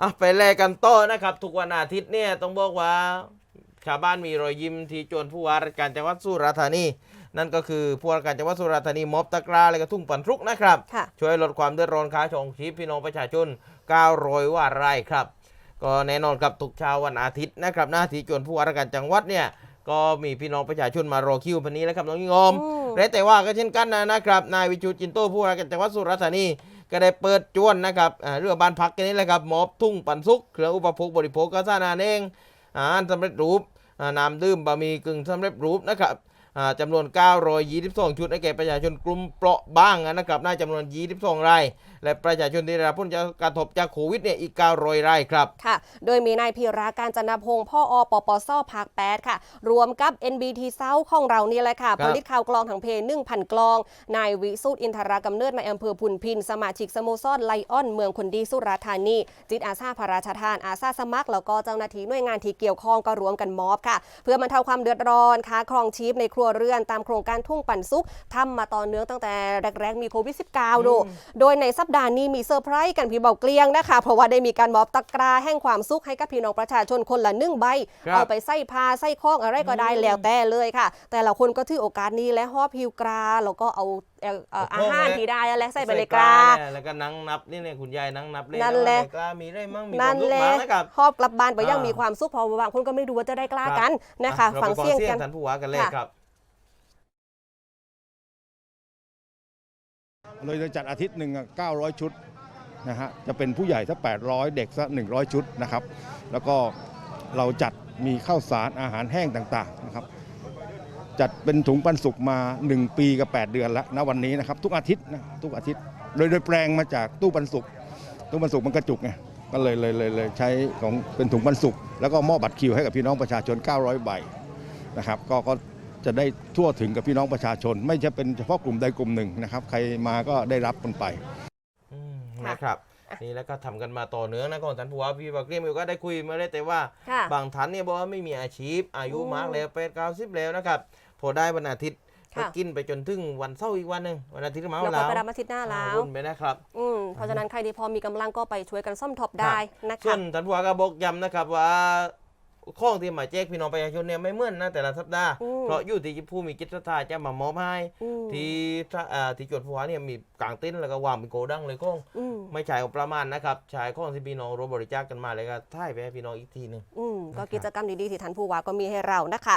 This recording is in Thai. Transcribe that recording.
อะไปแลกกันต่อนะครับ ทุกวันอาทิตย์เนี่ยต้องบอกว่าชาวบ้านมีรอยยิ้มที่จวนผู้ว่าราชการจังหวัดสุราษฎร์ธานี นั่นก็คือผู้ว่าราชการจังหวัดสุราษฎร์ธานีมอบตะกร้าและกระทุ่งปันทุกนะครับค่ะช่วยลดความเดือดร้อนค้าชองชีพพี่น้องประชาชน900ว่าไร่ครับ ก็แน่นอนครับทุกเช้าวันอาทิตย์นะครับ หน้าที่จวนผู้ว่าราชการจังหวัดเนี่ยก็มีพี่น้องประชาชนมารอคิวพันนี้แล้วครับน้องยิ่งอมอืมและแต่ว่าก็เช่นกันนะนะครับนายวิชูจินโตผู้ว่าราชการจังหวัดสุราษฎร์ธานี ก็ได้เปิดจวนนะครับเรื่องบ้านพักกันนี้แหละครับมอบทุ่งปันสุกเครื่องอุปโภคบริโภคก็สร้างนานเองอาหารสำเร็จรูปน้ำดื่มบะหมี่กึ่งสำเร็จรูปนะครับ จำนวน 922 ชุดให้แก่ประชาชนกลุ่มเปราะบางนะครับน่าจำนวน 22 ราย และประชาชนที่ได้รับผลจากกระทบจากโควิดเนี่ยอีก 900 รายครับ ค่ะ โดยมีนายพีระการจนพงศ์พ่ออปปสภาค 8 ค่ะ รวมกับ NBT เซาของเรานี่แหละค่ะครับผลิตข่าวกลองถังเพล1,000 กลอง นายวิสุทธ์อินทรากำเนิดในอำเภอพุนพิน สมาชิกสโมสรไลออน เมืองคนดีสุราษฎร์ธานี จิตอาสาพระราชทาน อาสาสมัคร แล้วก็เจ้าหน้าที่หน่วยงานที่เกี่ยวข้องก็รวมกันมอบค่ะ เพื่อบรรเทาความเดือดร้อนค้าครองชีพในครัวเรือนตามโครงการทุ่งปันสุกทำมาต่อเนื่องตั้งแต่แรกๆมีโควิด -19 ดูโดยในสัปดาห์นี้มีเซอร์ไพรส์กันพี่เบาเกลียงนะคะ เพราะว่าได้มีการมอบตะกร้าแห่งความสุขให้กับพี่น้องประชาชนคนละหนึ่งใบครับเอาไปใส่ผ้าใส่ข้องอะไรก็ได้อืมแล้วแต่เลยค่ะ แต่ละคนก็ถือโอกาสนี้และหอบพิวกราแล้วก็เอาเอ่อเอ่อเอาอาข้องหารไว้ที่ได้อะไรใส่ไปในกราเนี่ยแล้วก็นั่งนับนี่เนี่ยคุณยายนั่งนับเลยนั่นแหละว่าใกล้ามีได้มั่งมีคนั่วานมสุขแหละมากนะครับหอบกลับบ้านไปอยังอ่ามีมีความสุขเพราะว่าบางคนก็ไม่รู้ว่าจะได้กล้ากันนะคะอ่ฟังราไปเสียงเสียกังนท่านผู้ว่ากันเลยค่ะครับ เราจะจัดอาทิตย์หนึ่ง900 ชุดนะฮะจะเป็นผู้ใหญ่สัก800 เด็กสัก100 ชุดนะครับ แล้วก็เราจัดมีข้าวสารอาหารแห้งต่างๆนะครับจัดเป็นถุงปันสุกมา 1 ปีกับ 8 เดือนแล้วณวันนี้นะครับ ทุกอาทิตย์นะทุกอาทิตย์โดยโดยแปลงมาจากตู้ปันสุกตู้ปันสุกมันกระจุกไงก็เลยเลยเลยเลยใช้ของเป็นถุงปันสุกแล้วก็มอบบัตรคิวให้กับพี่น้องประชาชน 900 ใบนะครับก็ก็ จะได้ทั่วถึงกับพี่น้องประชาชน ไม่ใช่เป็นเฉพาะกลุ่มใดกลุ่มหนึ่งนะครับ ใครมาก็ได้รับกันไปอืมค่ะนะครับนี่แล้วก็ทำกันมาต่อเนื่องนะของท่านผู้ว่าพี่บักเรียมก็ได้คุยมาได้แต่ว่าค่ะบางท่านเนี่ยบอกว่าไม่มีอาชีพ อายุอืมมากแล้วแปดเก้าสิบแล้วนะครับพอได้วันอาทิตย์ค่ะก็กินไปจนถึงวันเสาร์อีกวันหนึ่งวันอาทิตย์ก็มาแล้วก็แล้วไปรับอาทิตย์หน้าแล้ววุ่นไปนะครับอืมเพราะฉะนั้นใครที่พอมีกำลังก็ไปช่วยกันซ่อมท็อปได้นะส่วคะนท่านผู้ว่าก็บอกย้ำนะครับว่า ข้องที่มาแจกพี่น้องประชาชนเนี่ยไม่เหมือนนะแต่ละสัปดาห์อืมเพราะอยู่ที่ผู้มีจิตศรัทธาจะมามอบให้อืม ที่ถ้าอ่าที่จดผู้ว่าเนี่ยมีกางเต็นท์แล้วก็วางเป็นโกดังเลยข้องอืมไม่ใช่เอาประมาณนะครับใช้ข้องที่พี่น้องรวมบริจาคกันมาเลยก็ท่ายไปให้พี่น้องอีกทีหนึ่ง อืมก็กิจกรรมดีๆที่ท่านผู้ว่าก็มีให้เรานะคะ